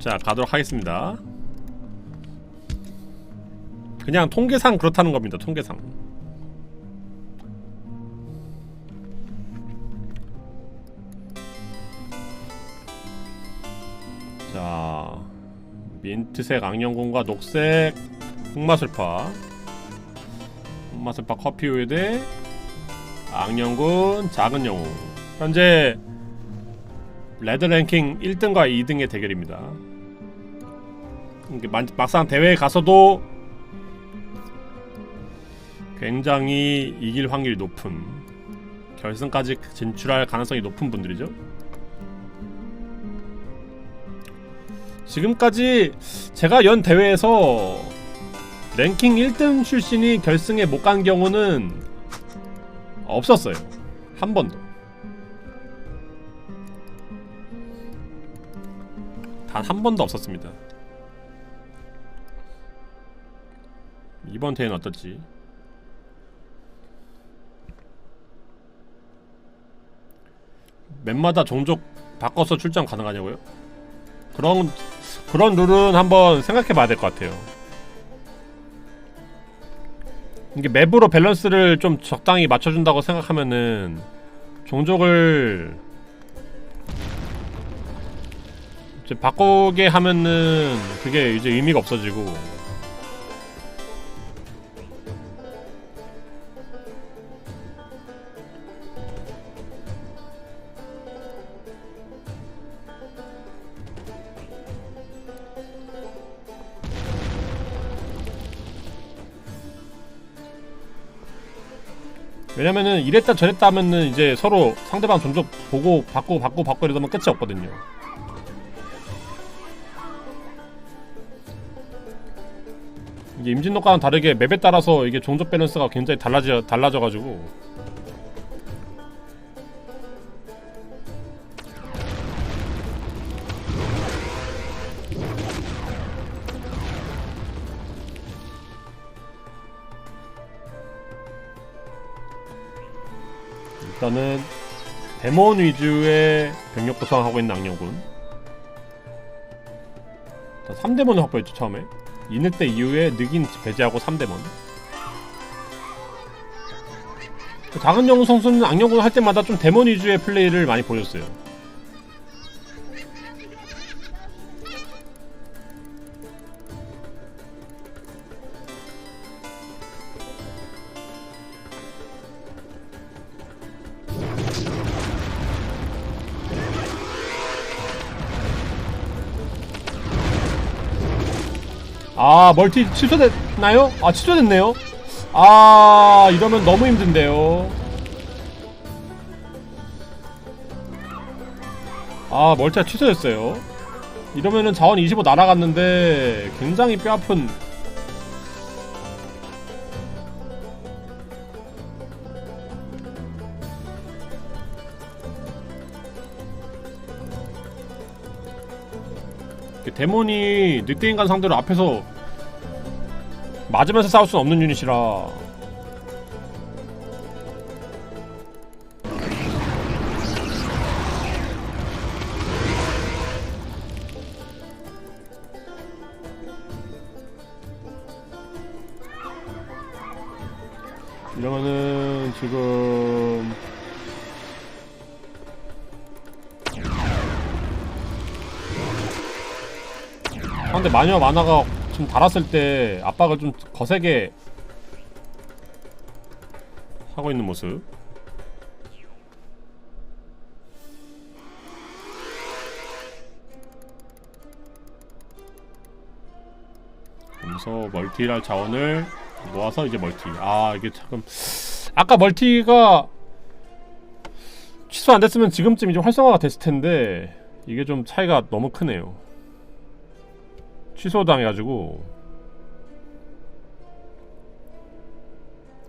자 가도록 하겠습니다. 그냥 통계상 그렇다는 겁니다 통계상. 자 민트색 악령군과 녹색 흑마술파. 흑마술파 커피우유 대 악령군 작은 영웅. 현재 레드 랭킹 1등과 2등의 대결입니다 막상 대회에 가서도 굉장히 이길 확률이 높은 결승까지 진출할 가능성이 높은 분들이죠 지금까지 제가 연 대회에서 랭킹 1등 출신이 결승에 못 간 경우는 없었어요. 한 번도. 단 한 번도 없었습니다. 이번 대회는 어떨지. 맵마다 종족 바꿔서 출전 가능하냐고요? 그런 그런 룰은 한번 생각해 봐야 될 것 같아요. 이게 맵으로 밸런스를 좀 적당히 맞춰준다고 생각하면은 종족을 이제 바꾸게 하면은 그게 이제 의미가 없어지고 왜냐면은 이랬다 저랬다 하면은 이제 서로 상대방 종족 보고 바꾸고 바꾸고 이러다 보면 끝이 없거든요. 이게 임진록과는 다르게 맵에 따라서 이게 종족 밸런스가 굉장히 달라져 달라져가지고 일단은 데몬 위주의 병력 구성하고 있는 악령군. 3데몬을 확보했죠 처음에. 이늑 때 이후에 늑인 배제하고 3데몬. 작은 영웅 선수는 악령군 할 때마다 좀 데몬 위주의 플레이를 많이 보였어요 아 멀티 취소됐나요? 아 취소됐네요. 아 이러면 너무 힘든데요. 아 멀티가 취소됐어요. 이러면은 자원 25 날아갔는데 굉장히 뼈아픈 데몬이 늑대 인간 상대로 앞에서 맞으면서 싸울 수는 없는 유닛이라. 이러면은 지금 상대 마녀 만화가 좀 달았을 때 압박을 좀 거세게 하고 있는 모습. 그래서 멀티할 자원을 모아서 이제 멀티. 아 이게 조금 아까 멀티가 취소 안 됐으면 지금쯤 이제 활성화가 됐을 텐데 이게 좀 차이가 너무 크네요 취소당해가지고.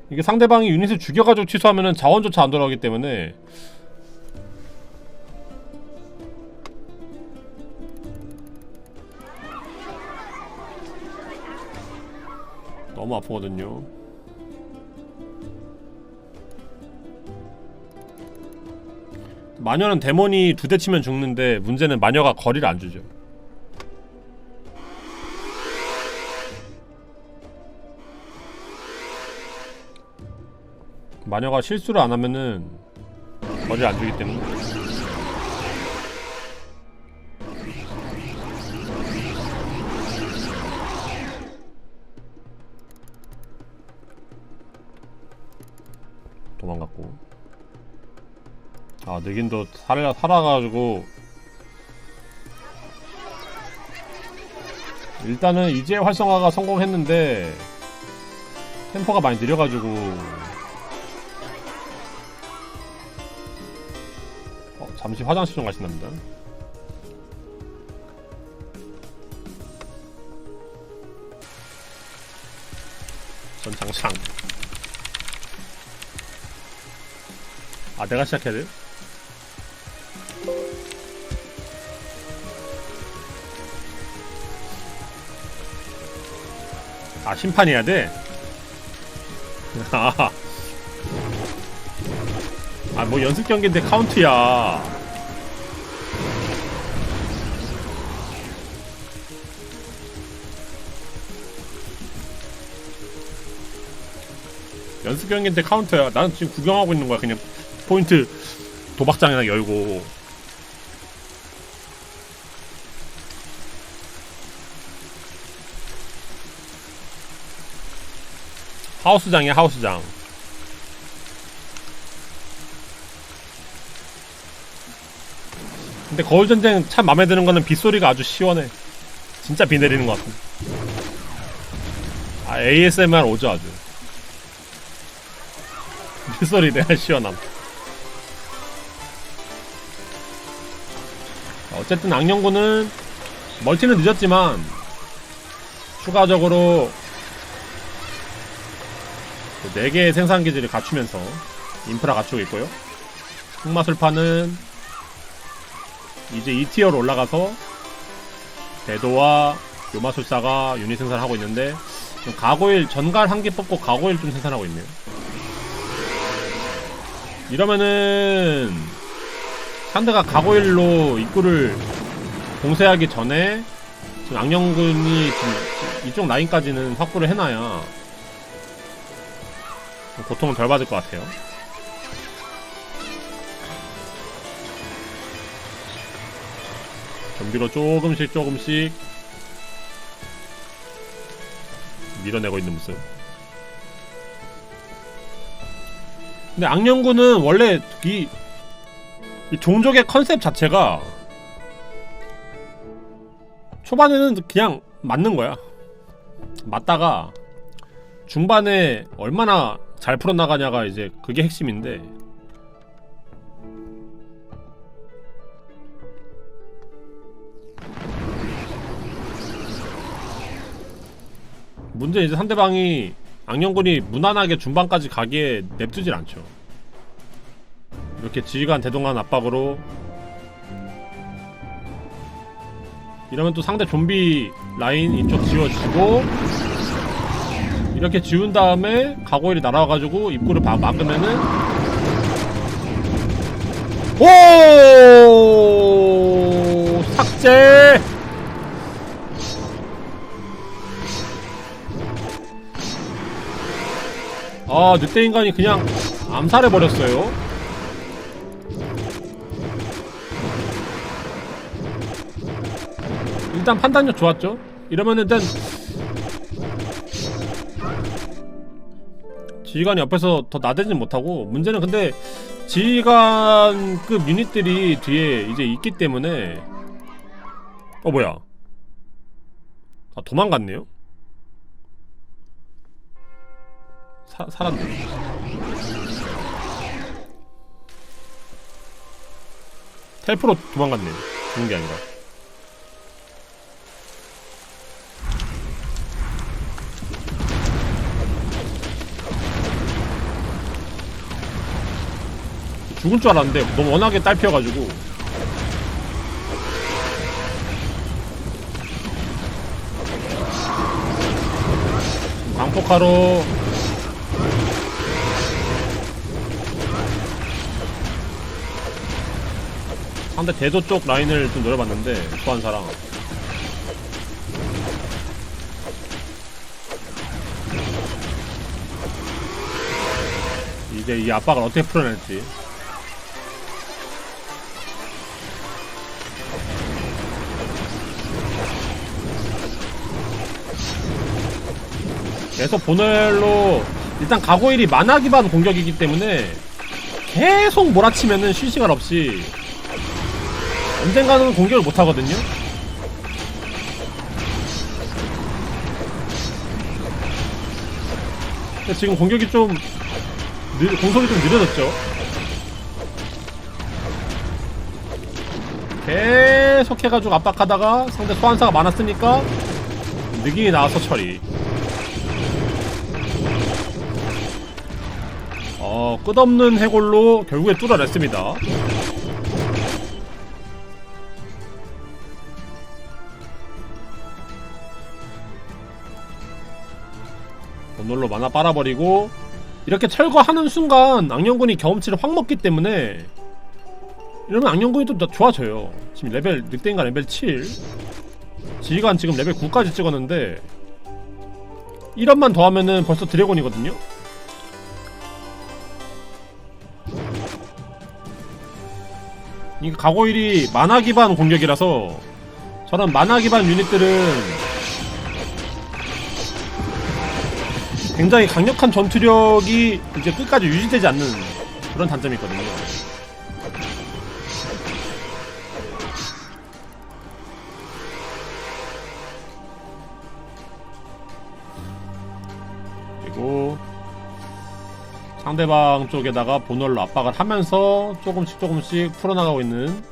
이게 상대방이 유닛을 죽여가지고 취소하면은 자원조차 안 돌아오기 때문에. 너무 아프거든요. 마녀는 데몬이 두 대 치면 죽는데 문제는 마녀가 거리를 안 주죠 마녀가 실수를 안 하면은 거리를 안 주기 때문에. 도망갔고. 아 늑인도 살아, 살아가지고. 일단은 이제 활성화가 성공했는데 템포가 많이 느려가지고 잠시 화장실 좀 가신답니다 전 장창 아 내가 시작해야 돼? 아 심판해야 돼? 아, 아, 뭐 연습 경기인데 카운트야. 연습 경기인데 카운트야. 나는 지금 구경하고 있는 거야. 그냥 포인트 도박장이나 열고. 하우스장이야, 하우스장. 근데 거울 전쟁 참 마음에 드는 거는 빗소리가 아주 시원해. 진짜 비 내리는 것 같아. 아, ASMR 오죠, 아주. 빗소리 내가 시원함. 어쨌든 악령군은 멀티는 늦었지만 추가적으로 4개의 생산 기지를 갖추면서 인프라 갖추고 있고요. 흑마술파는 이제 2티어로 올라가서 대도와 요마술사가 유닛 생산하고 있는데 지금 가고일 전갈 한 개 뽑고 가고일 좀 생산하고 있네요. 이러면은 상대가 가고일로 입구를 공세하기 전에 지금 악령군이 지금 이쪽 라인까지는 확보를 해놔야 고통은 덜 받을 것 같아요. 전비로 조금씩 조금씩 밀어내고 있는 모습. 근데 악령군은 원래 이, 이 종족의 컨셉 자체가 초반에는 그냥 맞는 거야. 맞다가 중반에 얼마나 잘 풀어나가냐가 이제 그게 핵심인데 문제 는 이제 상대방이 악령군이 무난하게 중반까지 가기에 냅두질 않죠. 이렇게 지휘관 대동한 압박으로. 이러면 또 상대 좀비 라인 이쪽 지워지고 이렇게 지운 다음에 가고일이 날아와가지고 입구를 막 막으면은. 오! 삭제 아 늑대 인간이 그냥 암살해 버렸어요. 일단 판단력 좋았죠. 이러면은 일단 지휘관이 옆에서 더 나대진 못하고 문제는 근데 지휘관급 유닛들이 뒤에 이제 있기 때문에 어 뭐야 아 도망갔네요 사, 살았네 텔프로 도망갔네. 죽은 게 아니라. 죽을 줄 알았는데 너무 워낙에 딸피어가지고. 광폭하로 상대 대도 쪽 라인을 좀 노려봤는데 소환사랑 이제 이 압박을 어떻게 풀어낼지. 계속 보넬로 일단 가고일이 만화 기반 공격이기 때문에 계속 몰아치면은 쉴 시간 없이 언젠가는 공격을 못 하거든요. 근데 지금 공격이 좀 느, 공속이 좀 느려졌죠. 계속 해가지고 압박하다가 상대 소환사가 많았으니까 느낌이 나와서 처리. 어, 끝없는 해골로 결국에 뚫어냈습니다. 번홀로 만화 빨아버리고 이렇게 철거하는 순간 악령군이 경험치를 확 먹기 때문에 이러면 악령군이 또 좋아져요. 지금 레벨 늑대인가 레벨 7 지휘관 지금 레벨 9까지 찍었는데 1원만 더 하면은 벌써 드래곤이거든요? 이게 가고일이 만화 기반 공격이라서 저런 만화 기반 유닛들은 굉장히 강력한 전투력이 이제 끝까지 유지되지 않는 그런 단점이 있거든요. 그리고 상대방 쪽에다가 본월로 압박을 하면서 조금씩 조금씩 풀어나가고 있는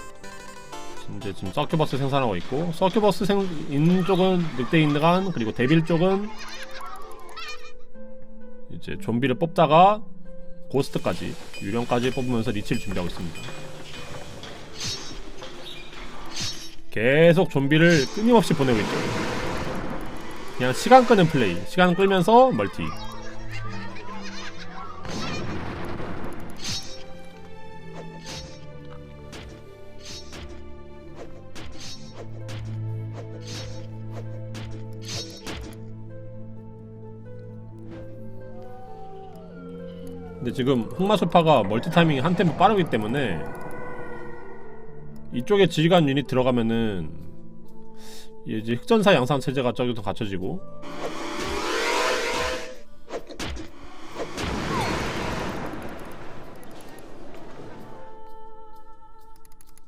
이제 지금 서큐버스 생산하고 있고 서큐버스 생 있는 쪽은 늑대인간 그리고 데빌 쪽은 이제 좀비를 뽑다가 고스트까지 유령까지 뽑으면서 리치를 준비하고 있습니다. 계속 좀비를 끊임없이 보내고 있죠. 그냥 시간 끄는 플레이, 시간 끌면서 멀티. 지금 흑마술파가 멀티 타이밍이 한 템포 빠르기 때문에 이쪽에 지휘관 유닛 들어가면은 이제 흑전사 양산 체제가 저기서 갖춰지고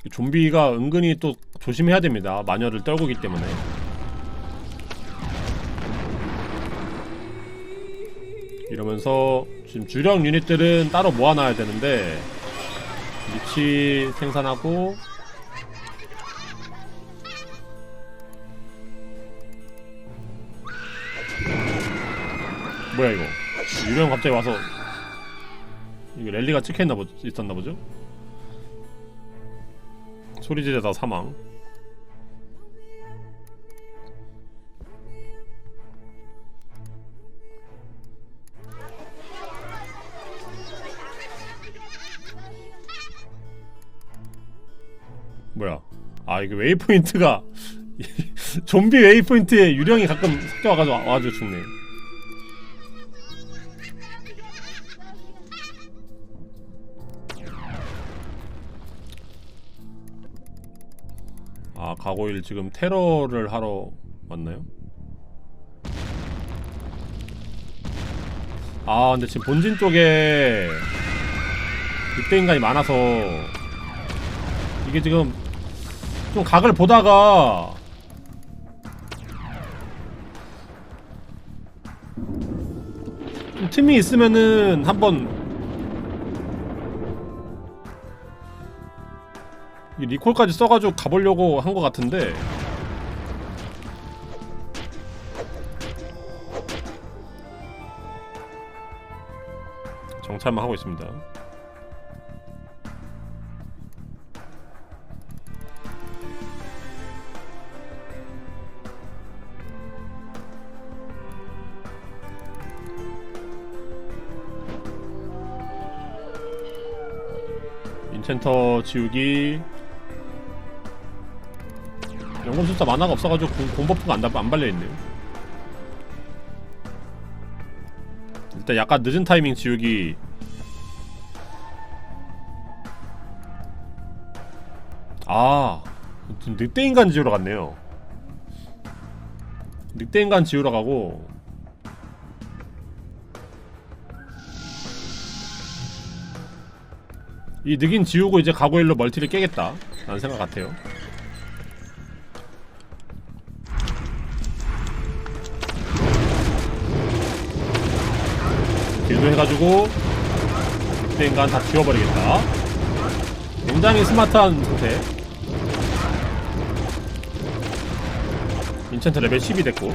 좀비가 은근히 또 조심해야 됩니다. 마녀를 떨구기 때문에. 이러면서 지금 주력 유닛들은 따로 모아놔야 되는데 리치 생산하고 뭐야 이거 유령 갑자기 와서 이거 랠리가 찍혀있나 보 있었나 보죠? 소리 지르다 사망 아 이거 웨이포인트가 좀비 웨이포인트에 유령이 가끔 섞여와가지고 와- 와가지고 죽네 아 가고일 지금 테러를 하러 왔나요? 아 근데 지금 본진 쪽에 늑대 인간이 많아서 이게 지금 좀 각을 보다가. 좀 틈이 있으면은 한번. 이 리콜까지 써가지고 가보려고 한 것 같은데. 정찰만 하고 있습니다. 센터 지우기. 연금술사 만화가 없어가지고 공, 버프가 안, 안 발려있네. 일단 약간 늦은 타이밍 지우기. 아 늑대인간 지우러 갔네요. 늑대인간 지우러 가고. 이 늑인 지우고 이제 가고일로 멀티를 깨겠다. 라는 생각 같아요. 길도 해가지고 늑대인간 다 지워버리겠다. 굉장히 스마트한 상태. 인챈트 레벨 10이 됐고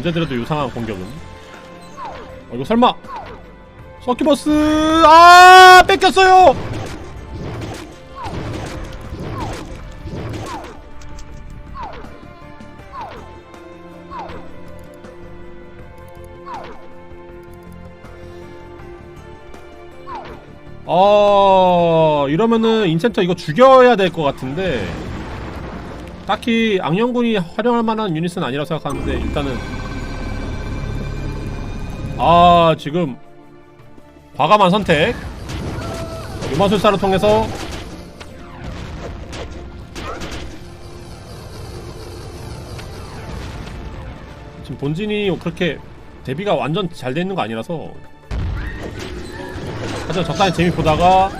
언제 들어도 유상한 공격은? 어 이거 설마! 서키버스! 아 뺏겼어요! 어 이러면은 인센터 이거 죽여야 될 것 같은데. 딱히 악령군이 활용할 만한 유닛은 아니라고 생각하는데 일단은 아 지금 과감한 선택. 유마술사를 통해서 지금 본진이 그렇게 대비가 완전 잘 돼 있는 거 아니라서. 하여튼 적당히 재미 보다가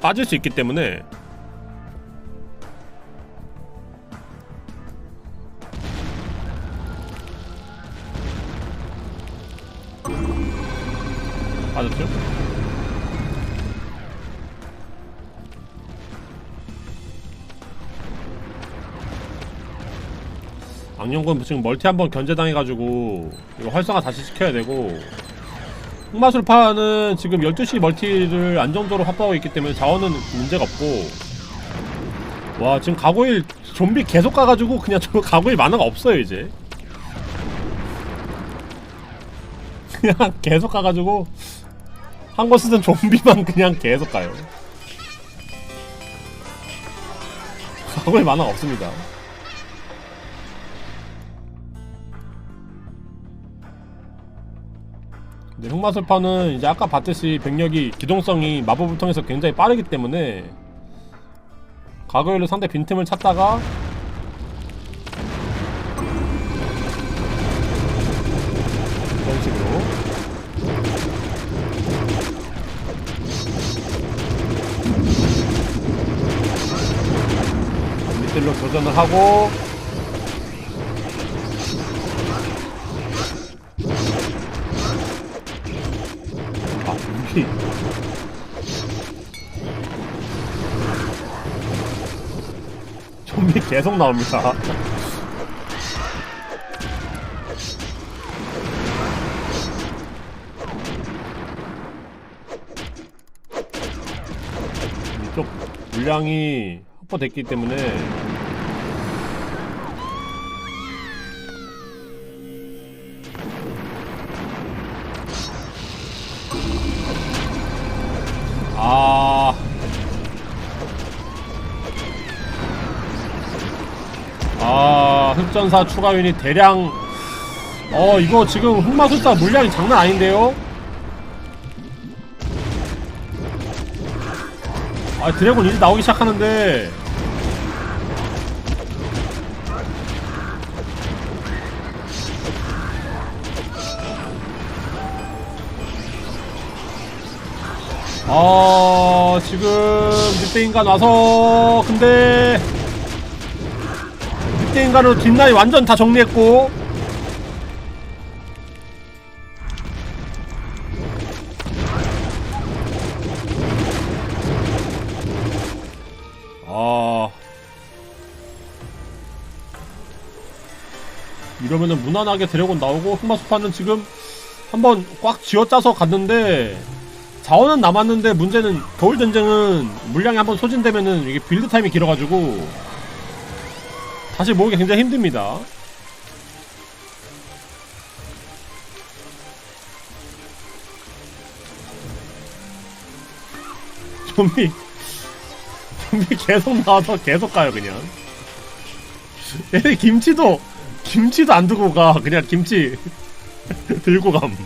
빠질 수 있기 때문에 악령군 지금 멀티 한번 견제당해가지고 이거 활성화 다시 시켜야 되고 흑마술파는 지금 12시 멀티를 안정적으로 확보하고 있기 때문에 자원은 문제가 없고 와 지금 가고일 좀비 계속 가가지고 그냥 저 가고일 만화가 없어요 이제. 그냥 계속 가가지고 한 거 쓰던 좀비만 그냥 계속 가요. 가고일 만화가 없습니다 근데 흑마술파는 이제 아까 봤듯이 병력이 기동성이 마법을 통해서 굉장히 빠르기 때문에 과거일로 상대 빈틈을 찾다가 이런 식으로. 밑들로 도전을 하고 아 여기 좀비 계속 나옵니다. 이쪽 물량이 확보됐기 때문에 아, 흑전사 추가 유닛 대량 어, 이거 지금 흑마술사 물량이 장난 아닌데요? 아, 드래곤 이제 나오기 시작하는데 아 지금 늑대인간 와서 근데 늑대인간으로 뒷라인 완전 다 정리했고. 아. 이러면은 무난하게 드래곤 나오고 흑마수파는 지금 한번 꽉 쥐어짜서 갔는데 자원은 남았는데 문제는 겨울 전쟁은 물량이 한번 소진되면은 이게 빌드 타임이 길어가지고 다시 모으기 굉장히 힘듭니다. 좀비 좀비 계속 나와서 계속 가요 그냥. 얘네 김치도 김치도 안 두고 가 그냥 김치 들고 감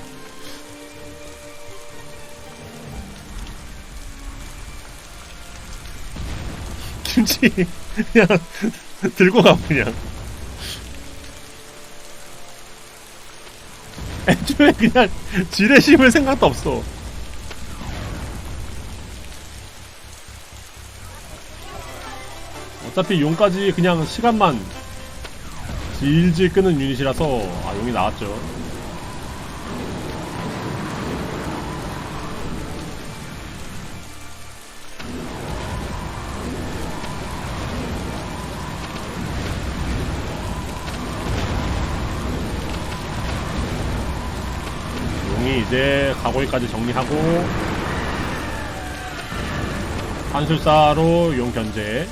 김치 그냥 들고 가 그냥. 애초에 그냥 지뢰 심을 생각도 없어. 어차피 용까지 그냥 시간만 질질 끄는 유닛이라서 아 용이 나왔죠 이 이제 가골까지 정리하고 한술사로 용 견제.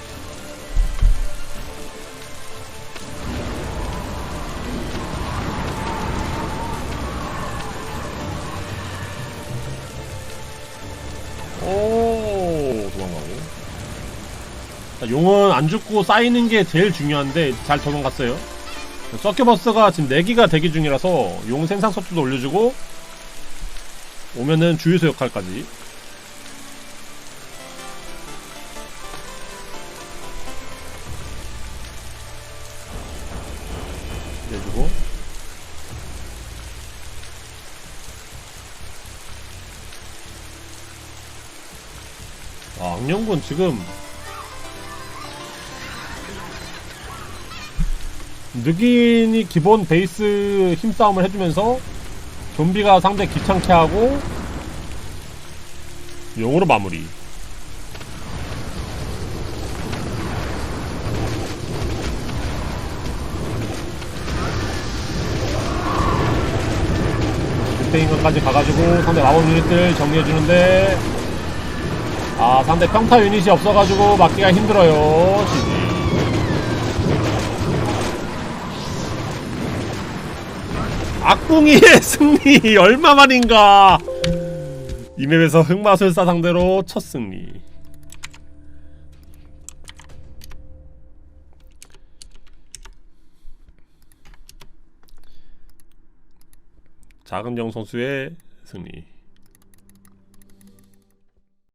오 도망가고. 자, 용은 안 죽고 쌓이는 게 제일 중요한데 잘 도망갔어요. 서큐버스가 지금 4기가 대기 중이라서 용 생산 속도도 올려주고 오면은 주유소 역할까지. 내주고. 아, 악령군 지금 느긴이 기본 베이스 힘싸움을 해주면서 좀비가 상대 귀찮게 하고 용으로 마무리. 빅테인건까지 가가지고 상대 마법 유닛들 정리해주는데 아 상대 평타 유닛이 없어가지고 막기가 힘들어요 지지 악궁이의 승리 얼마만인가. 이 맵에서 흑마술사 상대로 첫 승리. 자금정 선수의 승리